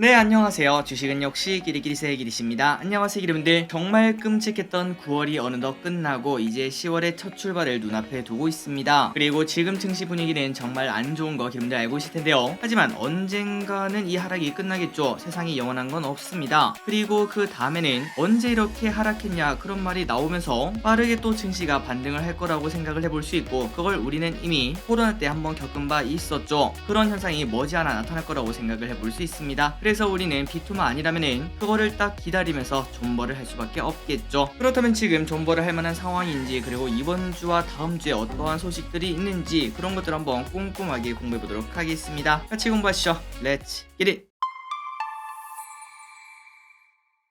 네 안녕하세요. 주식은 역시 기리기리세의 기리씨입니다. 안녕하세요 여러분들. 정말 끔찍했던 9월이 어느덧 끝나고 이제 10월의 첫 출발을 눈앞에 두고 있습니다. 그리고 지금 증시 분위기는 정말 안 좋은 거 여러분들 알고 있을 텐데요. 하지만 언젠가는 이 하락이 끝나겠죠. 세상이 영원한 건 없습니다. 그리고 그 다음에는 언제 이렇게 하락했냐 그런 말이 나오면서 빠르게 또 증시가 반등을 할 거라고 생각을 해볼 수 있고 그걸 우리는 이미 코로나 때 한번 겪은 바 있었죠. 그런 현상이 머지않아 나타날 거라고 생각을 해볼 수 있습니다 그래서 우리는 B2만 아니라면은 그거를 딱 기다리면서 존버를 할 수밖에 없겠죠. 그렇다면 지금 존버를 할 만한 상황인지 그리고 이번 주와 다음 주에 어떠한 소식들이 있는지 그런 것들 한번 꼼꼼하게 공부해 보도록 하겠습니다. 같이 공부하시죠. 렛츠 기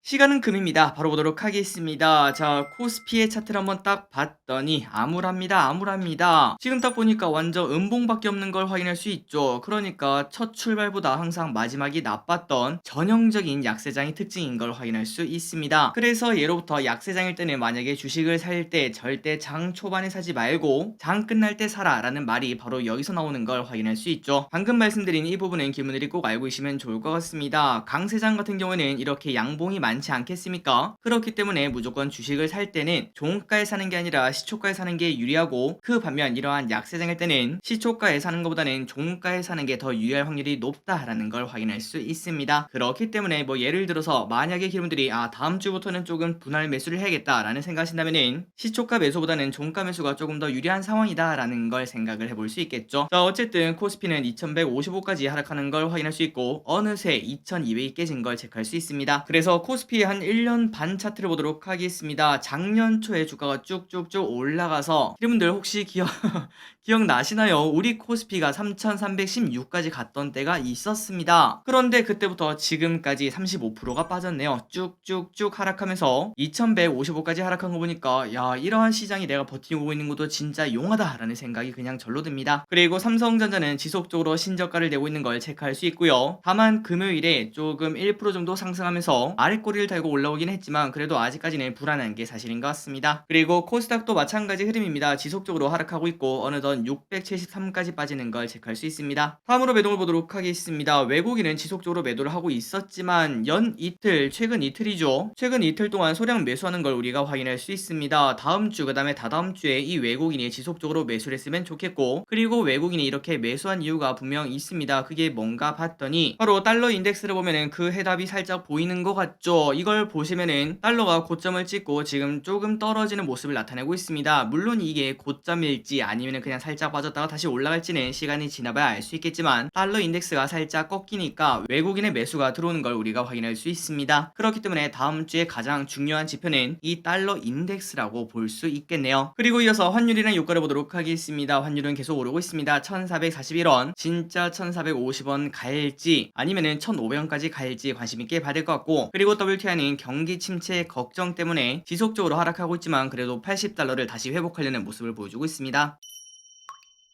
시간은 금입니다. 바로 보도록 하겠습니다. 자, 코스피의 차트를 한번 딱 봤더니 암울합니다. 암울합니다. 지금 딱 보니까 완전 음봉밖에 없는 걸 확인할 수 있죠. 그러니까 첫 출발보다 항상 마지막이 나빴던 전형적인 약세장의 특징인 걸 확인할 수 있습니다. 그래서 예로부터 약세장일 때는 만약에 주식을 살 때 절대 장 초반에 사지 말고 장 끝날 때 사라 라는 말이 바로 여기서 나오는 걸 확인할 수 있죠. 방금 말씀드린 이 부분은 기분들이 꼭 알고 계시면 좋을 것 같습니다. 강세장 같은 경우에는 이렇게 양봉이 많지 않겠습니까? 그렇기 때문에 무조건 주식을 살 때는 종가에 사는 게 아니라 시초가에 사는 게 유리하고 그 반면 이러한 약세장일 때는 시초가에 사는 것보다는 종가에 사는 게 더 유리할 확률이 높다라는 걸 확인할 수 있습니다. 그렇기 때문에 뭐 예를 들어서 만약에 여러분들이 아 다음 주부터는 조금 분할 매수를 해야겠다라는 생각하신다면은 시초가 매수보다는 종가 매수가 조금 더 유리한 상황이다라는 걸 생각을 해볼 수 있겠죠. 자 어쨌든 코스피는 2155까지 하락하는 걸 확인할 수 있고 어느새 2200이 깨진 걸 체크할 수 있습니다. 그래서 코스피 의한 1년 반 차트를 보도록 하겠습니다. 작년 초에 주가가 쭉쭉쭉 올라가서 여러분들 혹시 기억 기억나시나요? 우리 코스피가 3316까지 갔던 때가 있었습니다. 그런데 그때부터 지금까지 35%가 빠졌네요. 쭉쭉쭉 하락하면서 2155까지 하락한 거 보니까 야 이러한 시장이 내가 버티고 있는 것도 진짜 용하다라는 생각이 그냥 절로 듭니다. 그리고 삼성전자는 지속적으로 신저가를 내고 있는 걸 체크할 수 있고요. 다만 금요일에 조금 1% 정도 상승하면서 아랫꼬리 를 달고 올라오긴 했지만 그래도 아직까지는 불안한 게 사실인 것 같습니다. 그리고 코스닥도 마찬가지 흐름입니다. 지속적으로 하락하고 있고 어느덧 673까지 빠지는 걸 체크할 수 있습니다. 다음으로 매동을 보도록 하겠습니다. 외국인은 지속적으로 매도를 하고 있었지만 연 이틀, 최근 이틀이죠. 최근 이틀 동안 소량 매수하는 걸 우리가 확인할 수 있습니다. 다음 주, 그 다음에 다다음 주에 이 외국인이 지속적으로 매수를 했으면 좋겠고 그리고 외국인이 이렇게 매수한 이유가 분명 있습니다. 그게 뭔가 봤더니 바로 달러 인덱스를 보면은 그 해답이 살짝 보이는 것 같죠. 이걸 보시면은 달러가 고점을 찍고 지금 조금 떨어지는 모습을 나타내고 있습니다. 물론 이게 고점일지 아니면은 그냥 살짝 빠졌다가 다시 올라갈지는 시간이 지나봐야 알 수 있겠지만 달러 인덱스가 살짝 꺾이니까 외국인의 매수가 들어오는 걸 우리가 확인할 수 있습니다. 그렇기 때문에 다음 주에 가장 중요한 지표는 이 달러 인덱스라고 볼 수 있겠네요. 그리고 이어서 환율이랑 유가를 보도록 하겠습니다. 환율은 계속 오르고 있습니다. 1441원, 진짜 1450원 갈지 아니면은 1500원까지 갈지 관심 있게 될것 같고 그리고 WTI는 경기 침체 걱정 때문에 지속적으로 하락하고 있지만 그래도 80달러를 다시 회복하려는 모습을 보여주고 있습니다.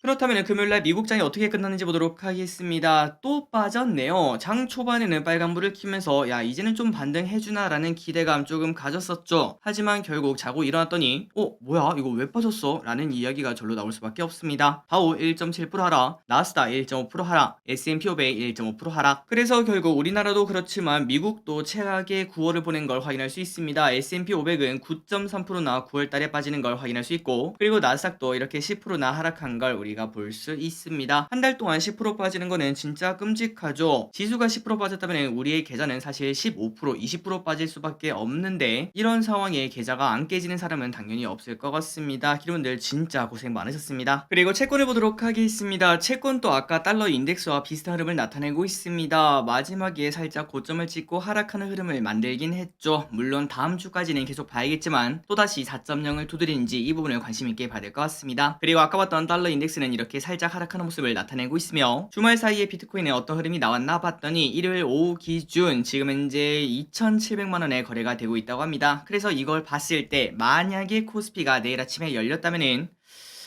그렇다면 금요일날 미국장이 어떻게 끝났는지 보도록 하겠습니다. 또 빠졌네요. 장 초반에는 빨간불을 켜면서 야 이제는 좀 반등해주나 라는 기대감 조금 가졌었죠. 하지만 결국 자고 일어났더니 어 뭐야 이거 왜 빠졌어? 라는 이야기가 절로 나올 수밖에 없습니다. 다우 1.7% 하락, 나스다 1.5% 하락, S&P 500 1.5% 하락. 그래서 결국 우리나라도 그렇지만 미국도 최악의 9월을 보낸 걸 확인할 수 있습니다. S&P 500은 9.3%나 9월달에 빠지는 걸 확인할 수 있고 그리고 나스닥도 이렇게 10%나 하락한 걸 우리 우리가 볼 수 있습니다. 한 달 동안 10% 빠지는 거는 진짜 끔찍하죠. 지수가 10% 빠졌다면 우리의 계좌는 사실 15% 20% 빠질 수밖에 없는데 이런 상황에 계좌가 안 깨지는 사람은 당연히 없을 것 같습니다. 기론들 진짜 고생 많으셨습니다. 그리고 채권을 보도록 하겠습니다. 채권도 아까 달러 인덱스와 비슷한 흐름을 나타내고 있습니다. 마지막에 살짝 고점을 찍고 하락하는 흐름을 만들긴 했죠. 물론 다음 주까지는 계속 봐야겠지만 또다시 4.0을 두드리는지 이 부분을 관심 있게 봐야 될 것 같습니다. 그리고 아까 봤던 달러 인덱스는 비트코인은 이렇게 살짝 하락하는 모습을 나타내고 있으며 주말 사이에 비트코인에 어떤 흐름이 나왔나 봤더니 일요일 오후 기준 지금 현재 2,700만원의 거래가 되고 있다고 합니다. 그래서 이걸 봤을 때 만약에 코스피가 내일 아침에 열렸다면은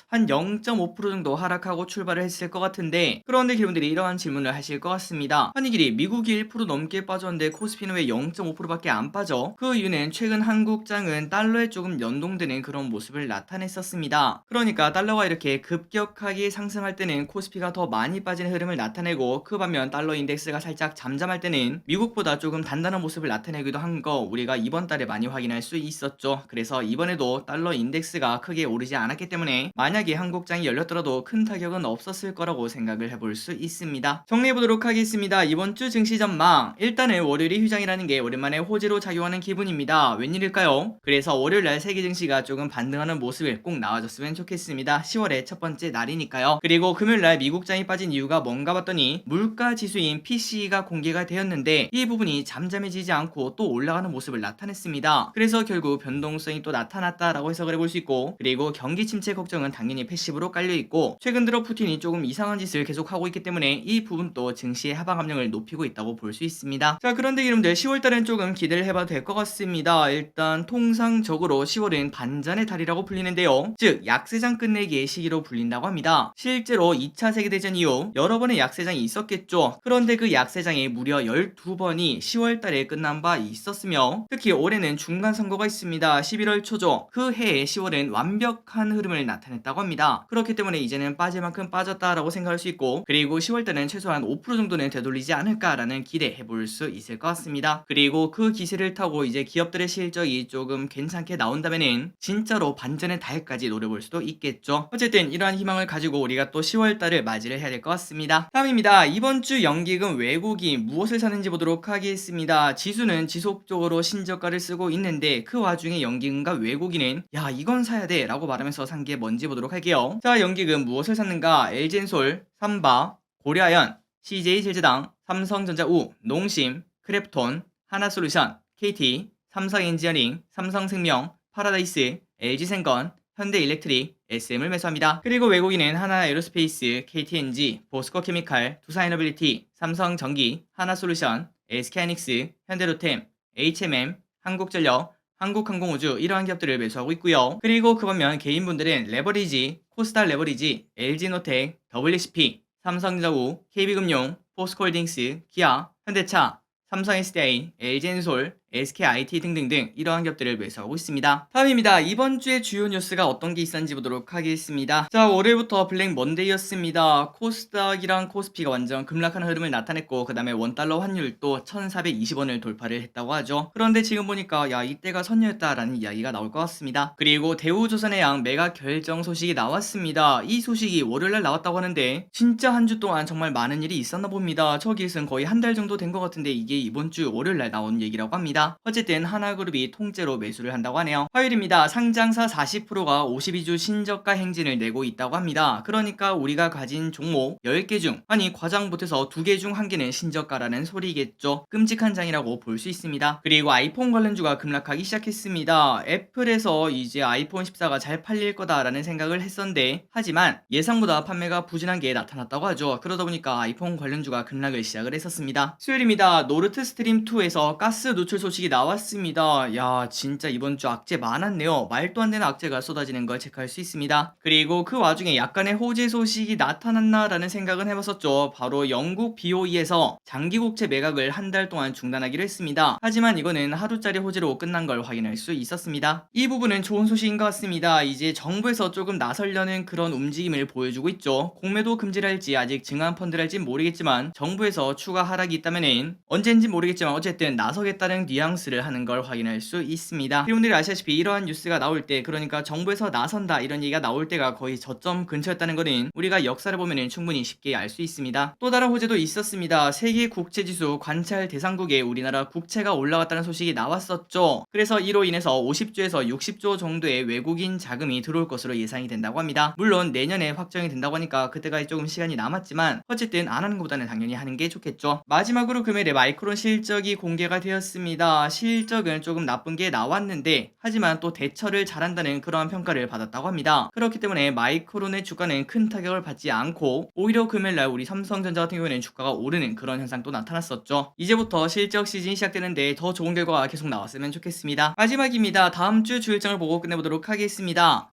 한 0.5% 정도 하락하고 출발을 했을 것 같은데 그런데 여러분들이 이러한 질문을 하실 것 같습니다. 아니 길이 미국이 1% 넘게 빠졌는데 코스피는 왜 0.5%밖에 안 빠져? 그 이유는 최근 한국장은 달러에 조금 연동되는 그런 모습을 나타냈었습니다. 그러니까 달러가 이렇게 급격하게 상승할 때는 코스피가 더 많이 빠지는 흐름을 나타내고 그 반면 달러 인덱스가 살짝 잠잠할 때는 미국보다 조금 단단한 모습을 나타내기도 한 거 우리가 이번 달에 많이 확인할 수 있었죠. 그래서 이번에도 달러 인덱스가 크게 오르지 않았기 때문에 만약 에 한국장이 열렸더라도 큰 타격은 없었을 거라고 생각을 해볼 수 있습니다. 정리해보도록 하겠습니다. 이번 주 증시 전망 일단은 월요일이 휴장이라는 게 오랜만에 호재로 작용하는 기분입니다. 웬일일까요? 그래서 월요일날 세계 증시가 조금 반등하는 모습을 꼭 나와줬으면 좋겠습니다. 10월의 첫 번째 날이니까요. 그리고 금요일날 미국장이 빠진 이유가 뭔가 봤더니 물가 지수인 PC가 공개가 되었는데 이 부분이 잠잠해지지 않고 또 올라가는 모습을 나타냈습니다. 그래서 결국 변동성이 또 나타났다라고 해석을 해볼 수 있고 그리고 경기 침체 걱정은 당연히 패시브로 깔려 있고 최근 들어 푸틴이 조금 이상한 짓을 계속하고 있기 때문에 이 부분도 증시의 하방 압력을 높이고 있다고 볼 수 있습니다. 자 그런데 여러분들 10월달은 조금 기대를 해봐도 될 것 같습니다. 일단 통상적으로 10월은 반전의 달이라고 불리는데요. 즉 약세장 끝내기의 시기로 불린다고 합니다. 실제로 2차 세계대전 이후 여러 번의 약세장이 있었겠죠. 그런데 그 약세장이 무려 12번이 10월달에 끝난 바 있었으며 특히 올해는 중간 선거가 있습니다. 11월 초죠. 그 해에 10월은 완벽한 흐름을 나타냈다고 합니다. 그렇기 때문에 이제는 빠질 만큼 빠졌다라고 생각할 수 있고 그리고 10월 때는 최소한 5% 정도는 되돌리지 않을까라는 기대해 볼 수 있을 것 같습니다. 그리고 그 기세를 타고 이제 기업들의 실적이 조금 괜찮게 나온다면은 진짜로 반전의 달까지 노려볼 수도 있겠죠. 어쨌든 이러한 희망을 가지고 우리가 또 10월 달을 맞이를 해야 될 것 같습니다. 다음입니다. 이번 주 연기금 외국인 무엇을 사는지 보도록 하겠습니다. 지수는 지속적으로 신저가를 쓰고 있는데 그 와중에 연기금과 외국인은 야 이건 사야 돼 라고 말하면서 산 게 뭔지 보도록 할게요. 자 연기금 무엇을 샀는가 엘젠솔, 삼바, 고려아연, CJ제주당, 삼성전자우, 농심, 크랩톤, 하나솔루션, KT, 삼성엔지니어링, 삼성생명, 파라다이스, LG생건, 현대일렉트릭, SM을 매수합니다. 그리고 외국인은 하나에로스페이스, KTNG, 보스코케미칼, 두산에너빌리티, 삼성전기, 하나솔루션, SK하이닉스, 현대로템, HMM, 한국전력, 한국항공우주 이러한 기업들을 매수하고 있고요. 그리고 그 반면 개인분들은 레버리지, 코스닥 레버리지, LG노텍, WCP, 삼성전자우, KB금융, 포스코홀딩스, 기아, 현대차, 삼성 SDI, LG엔솔, SKIT 등등등 이러한 기업들을 매수하고 있습니다. 다음입니다. 이번 주의 주요 뉴스가 어떤 게 있었는지 보도록 하겠습니다. 자, 월요일부터 블랙 먼데이였습니다. 코스닥이랑 코스피가 완전 급락하는 흐름을 나타냈고 그 다음에 원달러 환율도 1420원을 돌파를 했다고 하죠. 그런데 지금 보니까 야 이때가 선녀였다라는 이야기가 나올 것 같습니다. 그리고 대우조선의 양 매각 결정 소식이 나왔습니다. 이 소식이 월요일날 나왔다고 하는데 진짜 한 주 동안 정말 많은 일이 있었나 봅니다. 저 기획은 거의 한 달 정도 된 것 같은데 이게 이번 주 월요일날 나온 얘기라고 합니다. 어쨌든 하나그룹이 통째로 매수를 한다고 하네요. 화요일입니다. 상장사 40%가 52주 신저가 행진을 내고 있다고 합니다. 그러니까 우리가 가진 종목 10개 중 아니 과장 못해서 2개 중 1개는 신저가라는 소리겠죠. 끔찍한 장이라고 볼 수 있습니다. 그리고 아이폰 관련주가 급락하기 시작했습니다. 애플에서 이제 아이폰 14가 잘 팔릴 거다라는 생각을 했었는데 하지만 예상보다 판매가 부진한 게 나타났다고 하죠. 그러다 보니까 아이폰 관련주가 급락을 시작을 했었습니다. 수요일입니다. 노르트 스트림 2에서 가스 노출 소 식이 나왔습니다. 야 진짜 이번 주 악재 많았네요. 말도 안 되는 악재가 쏟아지는 걸 체크할 수 있습니다. 그리고 그 와중에 약간의 호재 소식이 나타났나라는 생각은 해봤었죠. 바로 영국 BOE에서 장기국채 매각을 한 달 동안 중단하기로 했습니다. 하지만 이거는 하루짜리 호재로 끝난 걸 확인할 수 있었습니다. 이 부분은 좋은 소식인 것 같습니다. 이제 정부에서 조금 나설려는 그런 움직임을 보여주고 있죠. 공매도 금지를 할지 아직 증한 펀드를 할지 모르겠지만 정부에서 추가 하락이 있다면은 언젠지 모르겠지만 어쨌든 나서겠다는 뉘앙스를 하는 걸 확인할 수 있습니다. 여러분들이 아시다시피 이러한 뉴스가 나올 때 그러니까 정부에서 나선다 이런 얘기가 나올 때가 거의 저점 근처였다는 거는 우리가 역사를 보면 충분히 쉽게 알 수 있습니다. 또 다른 호재도 있었습니다. 세계 국채지수 관찰 대상국에 우리나라 국채가 올라갔다는 소식이 나왔었죠. 그래서 이로 인해서 50조에서 60조 정도의 외국인 자금이 들어올 것으로 예상이 된다고 합니다. 물론 내년에 확정이 된다고 하니까 그때까지 조금 시간이 남았지만 어쨌든 안 하는 것보다는 당연히 하는 게 좋겠죠. 마지막으로 금요일에 마이크론 실적이 공개가 되었습니다. 실적은 조금 나쁜 게 나왔는데 하지만 또 대처를 잘한다는 그러한 평가를 받았다고 합니다. 그렇기 때문에 마이크론의 주가는 큰 타격을 받지 않고 오히려 금요일날 우리 삼성전자 같은 경우에는 주가가 오르는 그런 현상도 나타났었죠. 이제부터 실적 시즌이 시작되는데 더 좋은 결과가 계속 나왔으면 좋겠습니다. 마지막입니다. 다음 주 주일장을 보고 끝내보도록 하겠습니다.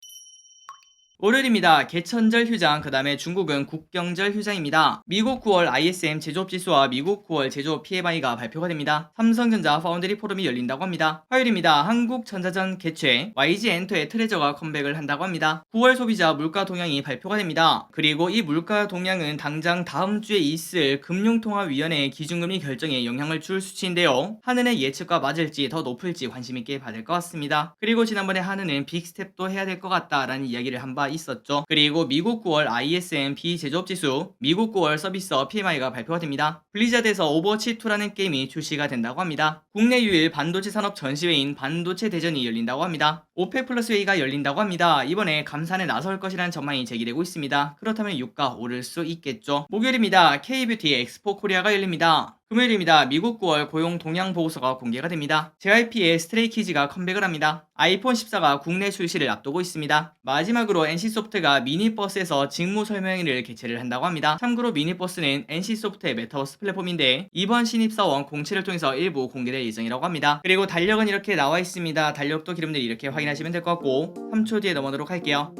월요일입니다. 개천절 휴장, 그 다음에 중국은 국경절 휴장입니다. 미국 9월 ISM 제조업 지수와 미국 9월 제조업 PMI가 발표가 됩니다. 삼성전자 파운드리 포럼이 열린다고 합니다. 화요일입니다. 한국전자전 개최, YG 엔터의 트레저가 컴백을 한다고 합니다. 9월 소비자 물가 동향이 발표가 됩니다. 그리고 이 물가 동향은 당장 다음 주에 있을 금융통화위원회의 기준금리 결정에 영향을 줄 수치인데요. 하는의 예측과 맞을지 더 높을지 관심 있게 받을 것 같습니다. 그리고 지난번에 하는은 빅스텝도 해야 될 것 같다라는 이야기를 한바 있었죠. 그리고 미국 9월 ISM 비제조업 지수, 미국 9월 서비스업 PMI가 발표가 됩니다. 블리자드에서 오버워치 2라는 게임이 출시가 된다고 합니다. 국내 유일 반도체 산업 전시회인 반도체 대전이 열린다고 합니다. 오페 플러스 회의가 열린다고 합니다. 이번에 감산에 나설 것이라는 전망이 제기되고 있습니다. 그렇다면 유가 오를 수 있겠죠. 목요일입니다. K뷰티 엑스포 코리아가 열립니다. 금요일입니다. 미국 9월 고용 동향 보고서가 공개가 됩니다. JYP의 스트레이키즈가 컴백을 합니다. 아이폰 14가 국내 출시를 앞두고 있습니다. 마지막으로 NC소프트가 미니버스에서 직무 설명회를 개최를 한다고 합니다. 참고로 미니버스는 NC소프트의 메타버스 플랫폼인데 이번 신입사원 공채를 통해서 일부 공개될 예정이라고 합니다. 그리고 달력은 이렇게 나와 있습니다. 달력도 기름들 이렇게 확인하시면 될 것 같고 3초 뒤에 넘어가도록 할게요.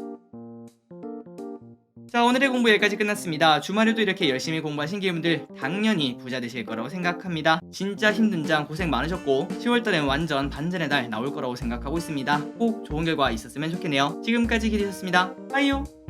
자 오늘의 공부 여기까지 끝났습니다. 주말에도 이렇게 열심히 공부하신 기분들 당연히 부자 되실 거라고 생각합니다. 진짜 힘든 장 고생 많으셨고 10월달엔 완전 반전의 달 나올 거라고 생각하고 있습니다. 꼭 좋은 결과 있었으면 좋겠네요. 지금까지 기리셨습니다. 빠이요.